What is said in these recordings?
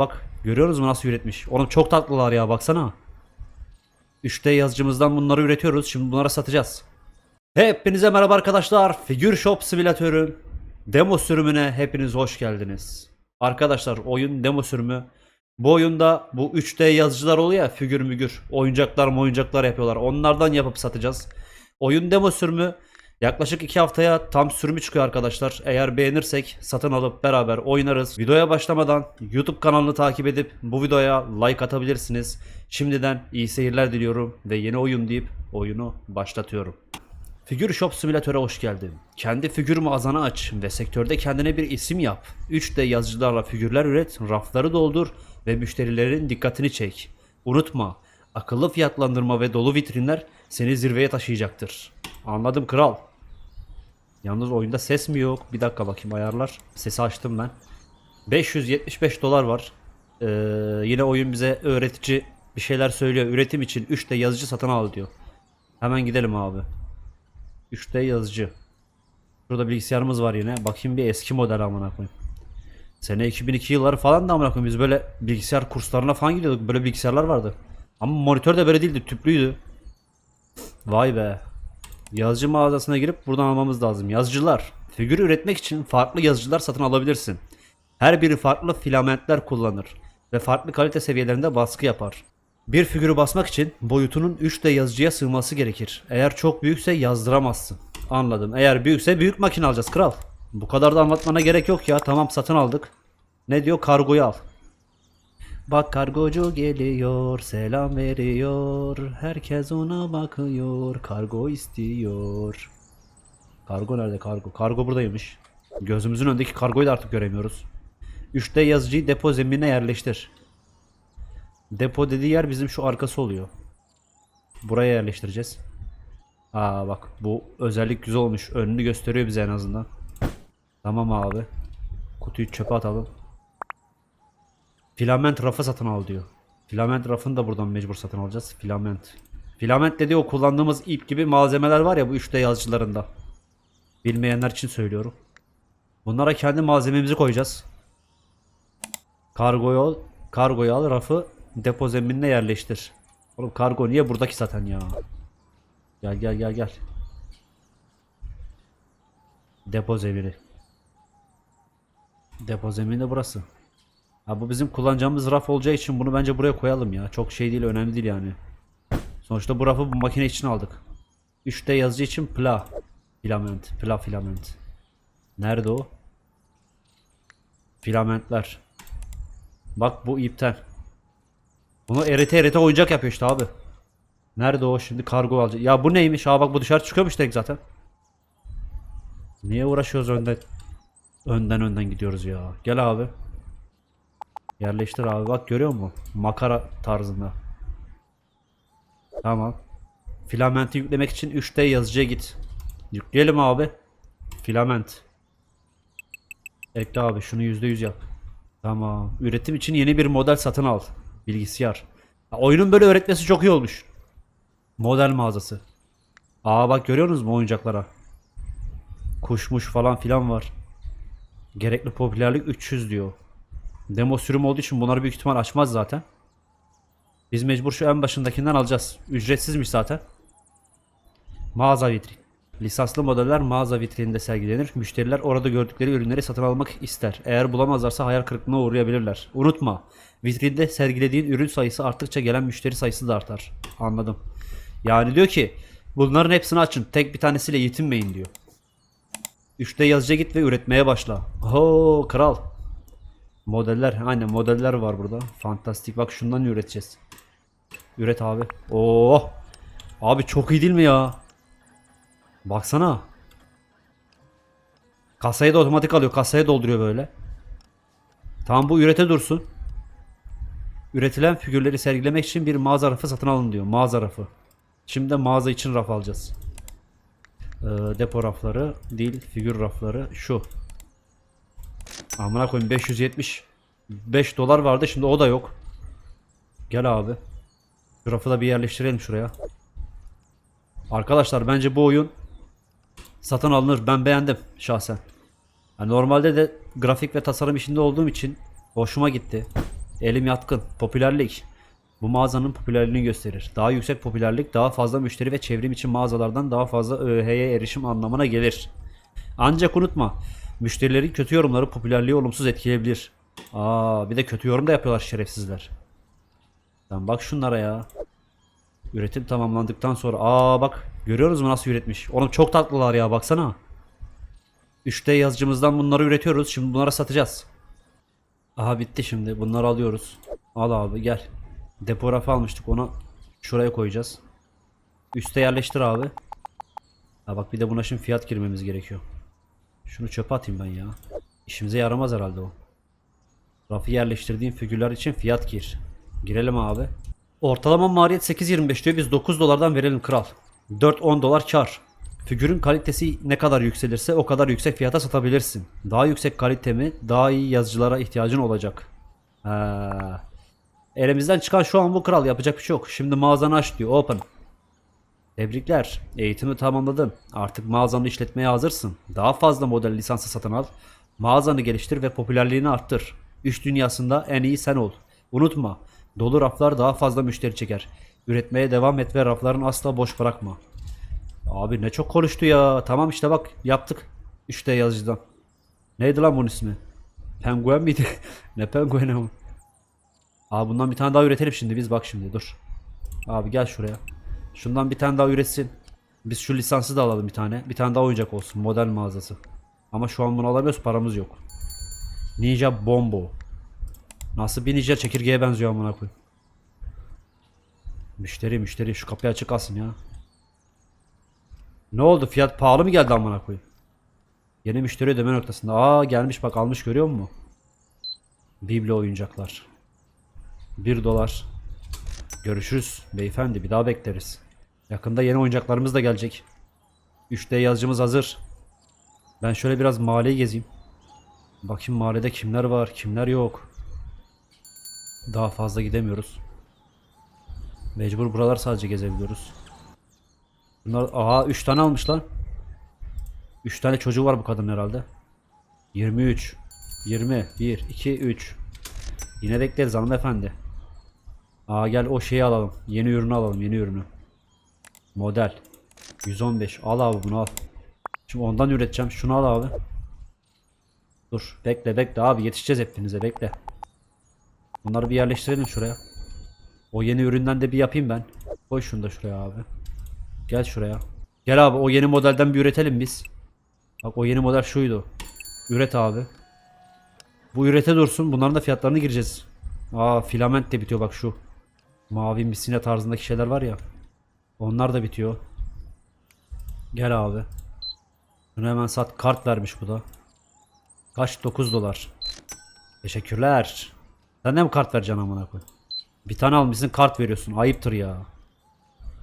bak. Görüyoruz mu nasıl üretmiş? Oğlum çok tatlılar ya baksana. 3D yazıcımızdan bunları üretiyoruz. Şimdi bunları satacağız. Hepinize merhaba arkadaşlar. Figür Shop Simülatör'ün demo sürümüne hepiniz hoş geldiniz. Arkadaşlar oyun demo sürümü. Bu oyunda bu 3D yazıcılar oluyor ya figür mügür. Oyuncaklar oyuncaklar yapıyorlar. Onlardan yapıp satacağız. Oyun demo sürümü yaklaşık 2 haftaya tam sürümü çıkıyor arkadaşlar. Eğer beğenirsek satın alıp beraber oynarız. Videoya başlamadan YouTube kanalını takip edip bu videoya like atabilirsiniz. Şimdiden iyi seyirler diliyorum ve yeni oyun deyip oyunu başlatıyorum. Figür Shop Simülatör'e hoş geldin. Kendi figür mağazanı aç ve sektörde kendine bir isim yap. 3D yazıcılarla figürler üret, rafları doldur ve müşterilerin dikkatini çek. Unutma, akıllı fiyatlandırma ve dolu vitrinler seni zirveye taşıyacaktır. Anladım kral. Yalnız oyunda ses mi yok? Bir dakika bakayım ayarlar. Sesi açtım ben. 575 dolar var. Ee, yine oyun bize öğretici bir şeyler söylüyor. Üretim için 3D yazıcı satın al diyor. Hemen gidelim abi. 3D yazıcı. Şurada bilgisayarımız var yine. Bakayım bir eski model amına koyayım. Sene 2002 yılları falan da amına koyayım. Biz böyle bilgisayar kurslarına falan gidiyorduk. Böyle bilgisayarlar vardı. Ama monitör de böyle değildi. Tüplüydü. Vay be. Yazıcı mağazasına girip buradan almamız lazım. Yazıcılar. Figür üretmek için farklı yazıcılar satın alabilirsin. Her biri farklı filamentler kullanır ve farklı kalite seviyelerinde baskı yapar. Bir figürü basmak için boyutunun 3D yazıcıya sığması gerekir. Eğer çok büyükse yazdıramazsın. Anladım. Eğer büyükse büyük makine alacağız kral. Bu kadar da anlatmana gerek yok ya. Tamam satın aldık. Ne diyor? Kargoyu al. Bak kargocu geliyor, selam veriyor. Herkes ona bakıyor, kargo istiyor. Kargo nerede kargo? Kargo buradaymış. Gözümüzün önündeki kargoyu da artık göremiyoruz. 3D yazıcıyı depo zeminine yerleştir. Depo dediği yer bizim şu arkası oluyor. Buraya yerleştireceğiz. Aa bak bu özellik güzel olmuş. Önünü gösteriyor bize en azından. Tamam abi. Kutuyu çöpe atalım. Filament rafı satın al diyor. Filament rafını da buradan mecbur satın alacağız. Filament. Filament dediği o kullandığımız ip gibi malzemeler var ya bu 3D yazıcılarında. Bilmeyenler için söylüyorum. Bunlara kendi malzememizi koyacağız. Kargoyu al, kargoyu al rafı depo zeminine yerleştir. Oğlum kargo niye buradaki zaten ya? Gel gel gel gel. Depo zemini. Depo zemini de burası. Ha bu bizim kullanacağımız raf olacağı için bunu bence buraya koyalım ya. Çok şey değil, önemli değil yani. Sonuçta bu rafı bu makine için aldık. 3D yazıcı için pla. Filament. Pla filament. Nerede o? Filamentler. Bak bu ipten. Bunu erite erite oyuncak yapıyor işte abi. Nerede o şimdi kargo alacak? Ya bu neymiş? Aa bak bu dışarı çıkıyormuş direkt zaten. Niye uğraşıyoruz önden? Önden önden gidiyoruz ya. Gel abi. Yerleştir abi. Bak görüyor musun? Makara tarzında. Tamam. Filamenti yüklemek için 3D yazıcıya git. Yükleyelim abi. Filament. Ekle abi şunu %100 yap. Tamam. Üretim için yeni bir model satın al. Bilgisayar. Ha, oyunun böyle öğretmesi çok iyi olmuş. Model mağazası. Aa bak görüyorsunuz mu oyuncaklara? Kuşmuş falan filan var. Gerekli popülerlik 300 diyor. Demo sürüm olduğu için bunları büyük ihtimal açmaz zaten. Biz mecbur şu en başındakinden alacağız. Ücretsizmiş zaten. Mağaza vitrin. Lisanslı modeller mağaza vitrininde sergilenir. Müşteriler orada gördükleri ürünleri satın almak ister. Eğer bulamazlarsa hayal kırıklığına uğrayabilirler. Unutma, vitrinde sergilediğin ürün sayısı arttıkça gelen müşteri sayısı da artar. Anladım. Yani diyor ki bunların hepsini açın. Tek bir tanesiyle yetinmeyin diyor. 3D yazıcıya git ve üretmeye başla. Ho kral. Modeller aynen modeller var burada. Fantastik bak şundan üreteceğiz. Üret abi. Oo. Abi çok iyi değil mi ya? Baksana. Kasayı da otomatik alıyor. Kasaya dolduruyor böyle. Tamam bu ürete dursun. Üretilen figürleri sergilemek için bir mağaza rafı satın alın diyor. Mağaza rafı. Şimdi de mağaza için raf alacağız. Ee, depo rafları değil figür rafları şu. Amına koyayım 575 dolar vardı şimdi o da yok. Gel abi. Rafı da bir yerleştirelim şuraya. Arkadaşlar bence bu oyun satın alınır. Ben beğendim şahsen. Yani normalde de grafik ve tasarım işinde olduğum için hoşuma gitti. Elim yatkın. Popülerlik. Bu mağazanın popülerliğini gösterir. Daha yüksek popülerlik daha fazla müşteri ve çevrim için mağazalardan daha fazla ÖH'ye erişim anlamına gelir. Ancak unutma. Müşterilerin kötü yorumları popülerliği olumsuz etkileyebilir. Aa bir de kötü yorum da yapıyorlar şerefsizler. Lan bak şunlara ya. Üretim tamamlandıktan sonra aa bak görüyorsunuz mu nasıl üretmiş? Oğlum çok tatlılar ya baksana. 3D yazıcımızdan bunları üretiyoruz. Şimdi bunlara satacağız. Aha bitti şimdi. Bunları alıyoruz. Al abi gel. Depo rafı almıştık. Onu şuraya koyacağız. Üste yerleştir abi. Ha bak bir de buna şimdi fiyat girmemiz gerekiyor. Şunu çöpe atayım ben ya. İşimize yaramaz herhalde o. Rafı yerleştirdiğin figürler için fiyat gir. Girelim abi. Ortalama maliyet 8.25 diyor. Biz 9 dolardan verelim kral. 4-10 dolar kar. Figürün kalitesi ne kadar yükselirse o kadar yüksek fiyata satabilirsin. Daha yüksek kalite mi, daha iyi yazıcılara ihtiyacın olacak. Ha. Elimizden çıkan şu an bu kral yapacak bir şey yok. Şimdi mağazanı aç diyor. Open. Tebrikler. Eğitimi tamamladın. Artık mağazanı işletmeye hazırsın. Daha fazla model lisansı satın al. Mağazanı geliştir ve popülerliğini arttır. İş dünyasında en iyi sen ol. Unutma. Dolu raflar daha fazla müşteri çeker. Üretmeye devam et ve raflarını asla boş bırakma. Abi ne çok konuştu ya. Tamam işte bak yaptık. 3D yazıcıdan. Neydi lan bunun ismi? Penguen miydi? ne pengueni o? Abi bundan bir tane daha üretelim şimdi biz bak şimdi dur. Abi gel şuraya. Şundan bir tane daha üretsin. Biz şu lisansı da alalım bir tane. Bir tane daha oyuncak olsun. Model mağazası. Ama şu an bunu alamıyoruz paramız yok. Ninja Bombo. Nasıl bir ninja çekirgeye benziyor amına koyayım. Müşteri müşteri şu kapıyı açık alsın ya. Ne oldu fiyat pahalı mı geldi amına koyayım? Yeni müşteri ödeme noktasında. Aa gelmiş bak almış görüyor musun? Biblo oyuncaklar. 1 dolar. Görüşürüz beyefendi bir daha bekleriz. Yakında yeni oyuncaklarımız da gelecek. 3D yazıcımız hazır. Ben şöyle biraz mahalleyi gezeyim. Bakayım mahallede kimler var kimler yok. Daha fazla gidemiyoruz. Mecbur buralar sadece gezebiliyoruz. Bunlar aha 3 tane almış lan. 3 tane çocuğu var bu kadın herhalde. 23 20 1 2 3 Yine bekleriz hanımefendi. Aa gel o şeyi alalım. Yeni ürünü alalım. Yeni ürünü. Model. 115. Al abi bunu al. Şimdi ondan üreteceğim. Şunu al abi. Dur. Bekle bekle abi. Yetişeceğiz hepinize. Bekle. Bunları bir yerleştirelim şuraya. O yeni üründen de bir yapayım ben. Koy şunu da şuraya abi. Gel şuraya. Gel abi o yeni modelden bir üretelim biz. Bak o yeni model şuydu. Üret abi. Bu ürete dursun. Bunların da fiyatlarını gireceğiz. Aa filament de bitiyor bak şu. Mavi misine tarzındaki şeyler var ya. Onlar da bitiyor. Gel abi. Bunu hemen sat. Kart vermiş bu da. Kaç? 9 dolar. Teşekkürler. Sen de mi kart vereceksin amına koy? Bir tane almışsın kart veriyorsun. Ayıptır ya.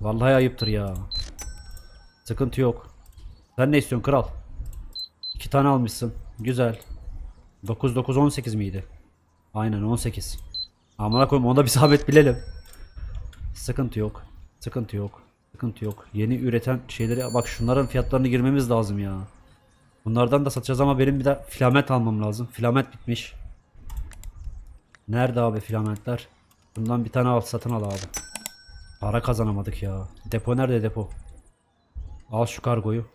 Vallahi ayıptır ya. Sıkıntı yok. Sen ne istiyorsun kral? İki tane almışsın. Güzel. 9 9 18 miydi? Aynen 18. Amına koyayım onda bir sabit bilelim. Sıkıntı yok. Sıkıntı yok. Sıkıntı yok. Yeni üreten şeyleri bak şunların fiyatlarını girmemiz lazım ya. Bunlardan da satacağız ama benim bir de filament almam lazım. Filament bitmiş. Nerede abi filamentler? Bundan bir tane al satın al abi. Para kazanamadık ya. Depo nerede depo? Al şu kargoyu.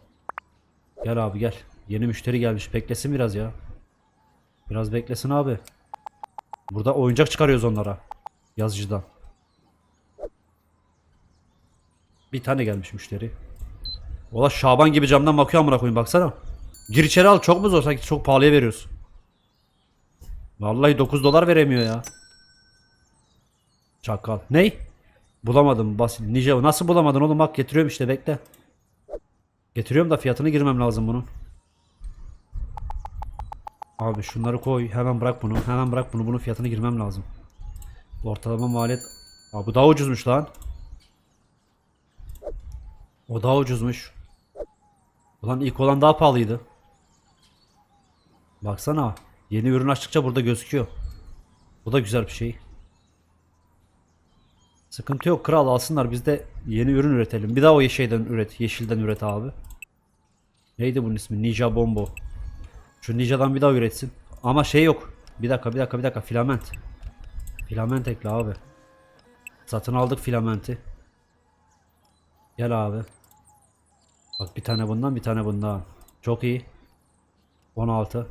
Gel abi gel. Yeni müşteri gelmiş. Beklesin biraz ya. Biraz beklesin abi. Burada oyuncak çıkarıyoruz onlara. Yazıcıdan. Bir tane gelmiş müşteri. Ola Şaban gibi camdan bakıyor amına koyayım baksana. Gir içeri al çok mu zor sanki çok pahalıya veriyoruz. Vallahi 9 dolar veremiyor ya. Çakal. Ney? Bulamadım basit. Nice nasıl bulamadın oğlum bak getiriyorum işte bekle. Getiriyorum da fiyatını girmem lazım bunun. Abi şunları koy. Hemen bırak bunu. Hemen bırak bunu. Bunun fiyatını girmem lazım. Ortalama maliyet. Abi bu daha ucuzmuş lan. O daha ucuzmuş. Ulan ilk olan daha pahalıydı. Baksana. Yeni ürün açtıkça burada gözüküyor. Bu da güzel bir şey. Sıkıntı yok kral alsınlar biz de yeni ürün üretelim. Bir daha o şeyden üret, yeşilden üret abi. Neydi bunun ismi? Ninja Bombo. Şu Ninja'dan bir daha üretsin. Ama şey yok. Bir dakika bir dakika bir dakika filament. Filament ekle abi. Satın aldık filamenti. Gel abi. Bak bir tane bundan bir tane bundan. Çok iyi. 16.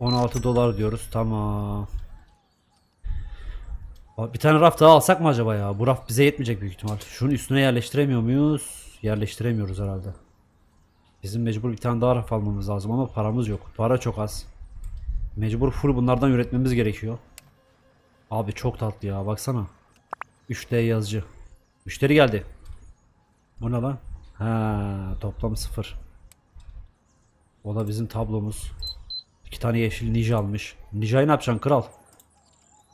16 dolar diyoruz. Tamam. Bak Bir tane raf daha alsak mı acaba ya? Bu raf bize yetmeyecek büyük ihtimal. Şunun üstüne yerleştiremiyor muyuz? Yerleştiremiyoruz herhalde. Bizim mecbur bir tane daha raf almamız lazım ama paramız yok. Para çok az. Mecbur full bunlardan üretmemiz gerekiyor. Abi çok tatlı ya baksana. 3D yazıcı. Müşteri geldi. Bu ne lan? Ha, toplam sıfır. O da bizim tablomuz. İki tane yeşil ninja almış. Ninja'yı ne yapacaksın kral?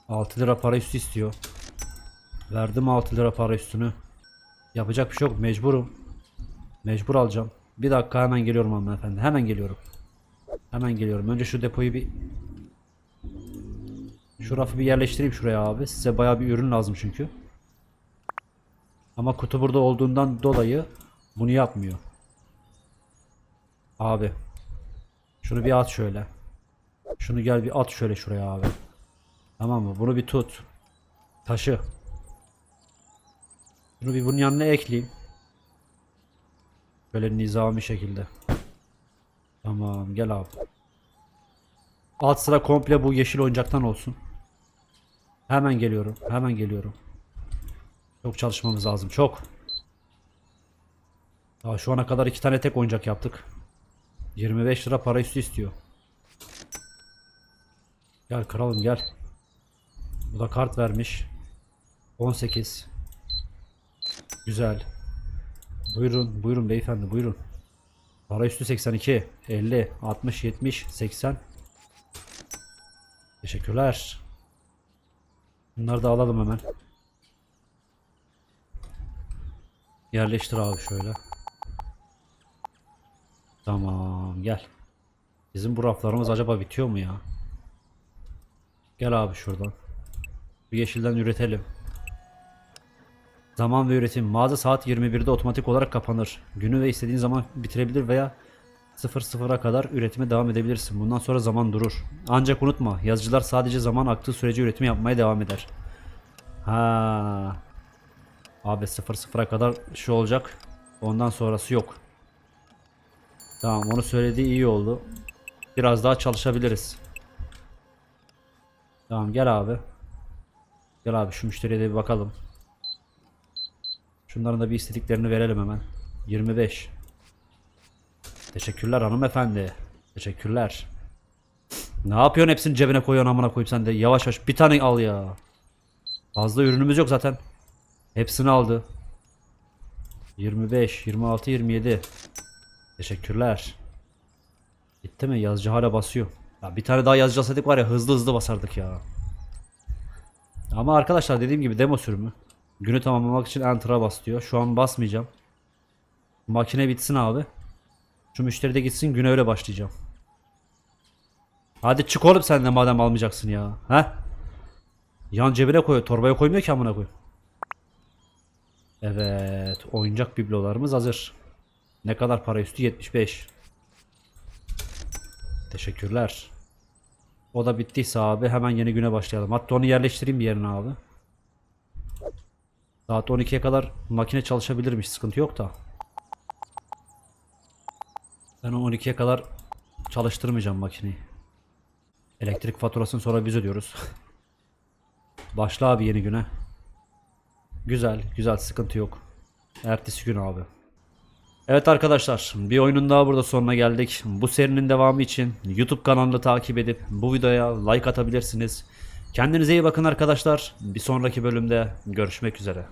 6 lira para üstü istiyor. Verdim 6 lira para üstünü. Yapacak bir şey yok. Mecburum. Mecbur alacağım. Bir dakika hemen geliyorum hanımefendi. Hemen geliyorum. Hemen geliyorum. Önce şu depoyu bir şu rafı bir yerleştireyim şuraya abi. Size bayağı bir ürün lazım çünkü. Ama kutu burada olduğundan dolayı bunu yapmıyor. Abi. Şunu bir at şöyle. Şunu gel bir at şöyle şuraya abi. Tamam mı? Bunu bir tut. Taşı. Bunu bir bunun yanına ekleyeyim. Böyle nizami şekilde. Tamam gel abi. Alt sıra komple bu yeşil oyuncaktan olsun. Hemen geliyorum. Hemen geliyorum. Çok çalışmamız lazım. Çok. Daha şu ana kadar iki tane tek oyuncak yaptık. 25 lira para üstü istiyor. Gel kralım gel. Bu da kart vermiş. 18. Güzel. Buyurun, buyurun beyefendi, buyurun. Para üstü 82, 50, 60, 70, 80. Teşekkürler. Bunları da alalım hemen. Yerleştir abi şöyle. Tamam gel. Bizim bu raflarımız acaba bitiyor mu ya? Gel abi şuradan. Bir yeşilden üretelim. Zaman ve üretim. Mağaza saat 21'de otomatik olarak kapanır. Günü ve istediğin zaman bitirebilir veya 00'a kadar üretime devam edebilirsin. Bundan sonra zaman durur. Ancak unutma yazıcılar sadece zaman aktığı sürece üretim yapmaya devam eder. Ha. Abi 00'a kadar şu olacak. Ondan sonrası yok. Tamam onu söylediği iyi oldu. Biraz daha çalışabiliriz. Tamam gel abi. Gel abi şu müşteriye de bir bakalım. Şunların da bir istediklerini verelim hemen. 25. Teşekkürler hanımefendi. Teşekkürler. Ne yapıyorsun hepsini cebine koyuyorsun amına koyup sen de yavaş yavaş bir tane al ya. Fazla ürünümüz yok zaten. Hepsini aldı. 25, 26, 27. Teşekkürler. Bitti mi? Yazıcı hala basıyor. Ya bir tane daha yazıcı alsaydık var ya hızlı hızlı basardık ya. Ama arkadaşlar dediğim gibi demo sürümü. Günü tamamlamak için Enter'a bas diyor. Şu an basmayacağım. Makine bitsin abi. Şu müşteri de gitsin güne öyle başlayacağım. Hadi çık oğlum sen de madem almayacaksın ya. He? Yan cebine koy. Torbaya koymuyor ki amına koy. Evet. Oyuncak biblolarımız hazır. Ne kadar para üstü? 75. Teşekkürler. O da bittiyse abi hemen yeni güne başlayalım. Hatta onu yerleştireyim bir yerine abi. Saat 12'ye kadar makine çalışabilirmiş. Sıkıntı yok da. Ben o 12'ye kadar çalıştırmayacağım makineyi. Elektrik faturasını sonra biz ödüyoruz. Başla abi yeni güne. Güzel, güzel sıkıntı yok. Ertesi gün abi. Evet arkadaşlar bir oyunun daha burada sonuna geldik. Bu serinin devamı için YouTube kanalını takip edip bu videoya like atabilirsiniz. Kendinize iyi bakın arkadaşlar. Bir sonraki bölümde görüşmek üzere.